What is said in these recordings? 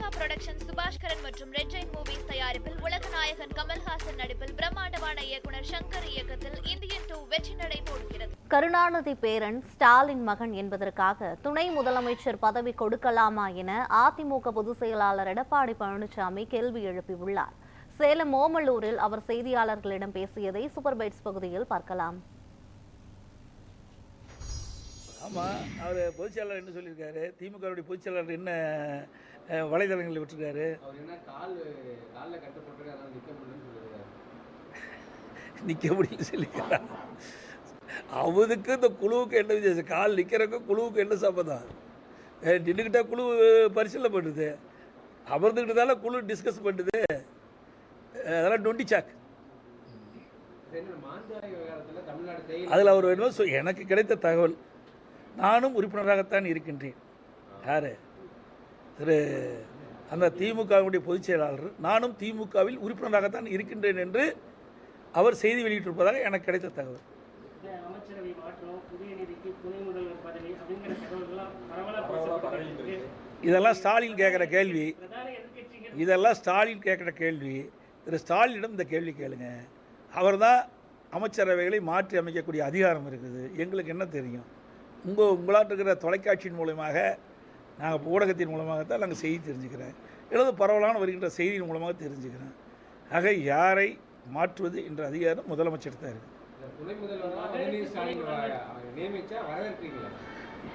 Lyca production Subaskaran மற்றும் red Jain movies தயாரிப்பில் உலக நாயகன் கமல்ஹாசன் நடிப்பில் பிரம்மாண்டமான இயக்குனர் சங்கர் இயக்கத்தில் இந்தியன் டூ வெற்றி நடை போடுகிறது. கருணாநிதி பேரன் ஸ்டாலின் மகன் என்பதற்காக துணை முதலமைச்சர் பதவி கொடுக்கலாமா என அதிமுக பொதுச் செயலாளர் எடப்பாடி பழனிசாமி கேள்வி எழுப்பியுள்ளார். சேலம் ஓமலூரில் அவர் செய்தியாளர்களிடம் பேசியதை சூப்பர் பைட்ஸ் பகுதியில் பார்க்கலாம். ஆமாம் அவர் பொதுச்செயலாளர் என்ன சொல்லியிருக்காரு? திமுகவுடைய பொதுச்செயலாளர் என்ன வலைதளங்களில் விட்டுருக்காரு? நிற்க முடியலன்னு சொல்லியிருக்காரு. அவருக்கு இந்த குழுவுக்கு என்ன வித்தியாசம் கால் நிற்கிறக்கும் குழுவுக்கு என்ன சம்மதம் நின்றுக்கிட்டா குழு பரிசீலனை பண்ணுது. அமர்ந்துக்கிட்டு தானே குழு டிஸ்கஸ் பண்ணுது. அதெல்லாம் டொண்டி சாக் அதில் அவர் சொல் எனக்கு கிடைத்த தகவல். நானும் உறுப்பினராகத்தான் இருக்கின்றேன். யார்? திரு அந்த திமுகவுடைய பொதுச் செயலாளர். நானும் திமுகவில் உறுப்பினராகத்தான் இருக்கின்றேன் என்று அவர் செய்தி வெளியிட்டிருப்பதாக எனக்கு கிடைத்த தகவல். இதெல்லாம் ஸ்டாலின் கேட்குற கேள்வி. இதெல்லாம் ஸ்டாலின் கேட்குற கேள்வி. திரு ஸ்டாலினிடம் இந்த கேள்வி கேளுங்க. அவர்தான் அமைச்சரவைகளை மாற்றி அமைக்கக்கூடிய அதிகாரம் இருக்குது. எங்களுக்கு என்ன தெரியும்? உங்கள் உங்களாட்டு இருக்கிற தொலைக்காட்சியின் மூலமாக நாங்கள் ஊடகத்தின் மூலமாகத்தான் நாங்கள் செய்தி தெரிஞ்சுக்கிறேன். எழுத பரவலான வருகின்ற செய்தியின் மூலமாக தெரிஞ்சுக்கிறேன். ஆக யாரை மாற்றுவது என்ற அதிகாரம் முதலமைச்சர் தான் இருக்குது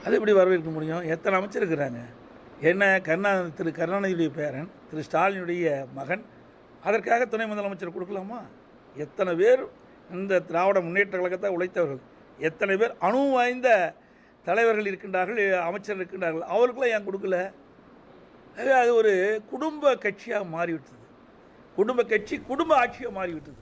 அது எப்படி வரவேற்க முடியும்? எத்தனை அமைச்சர் இருக்கிறாங்க? என்ன கருணா திரு கருணாநிதியுடைய பேரன் திரு ஸ்டாலினுடைய மகன் அதற்காக துணை முதலமைச்சர் கொடுக்கலாமா? எத்தனை பேர் இந்த திராவிட முன்னேற்ற கழகத்தை உழைத்தவர்கள் எத்தனை பேர் அணு வாய்ந்த தலைவர்கள் இருக்கின்றார்கள் அமைச்சர் இருக்கின்றார்கள். அவருக்கெல்லாம் ஏன் கொடுக்கல? அது ஒரு குடும்ப கட்சியாக மாறிவிட்டது. குடும்ப கட்சி குடும்ப ஆட்சியாக மாறிவிட்டது.